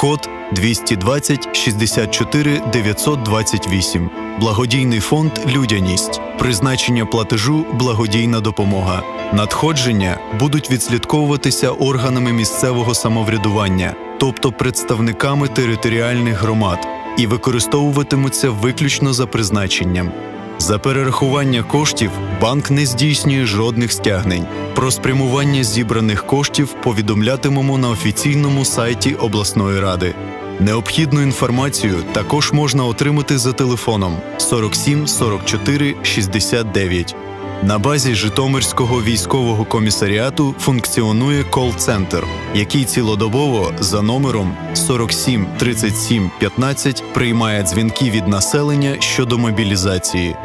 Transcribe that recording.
Код 220 64 928. Благодійний фонд Людяність. Призначення платежу благодійна допомога. Надходження будуть відслідковуватися органами місцевого самоврядування, тобто представниками територіальних громад, і використовуватимуться виключно за призначенням. За перерахування коштів банк не здійснює жодних стягнень. Про спрямування зібраних коштів повідомлятимемо на офіційному сайті обласної ради. Необхідну інформацію також можна отримати за телефоном 47 44 69. На базі Житомирського військового комісаріату функціонує кол-центр, який цілодобово за номером 47 37 15 приймає дзвінки від населення щодо мобілізації.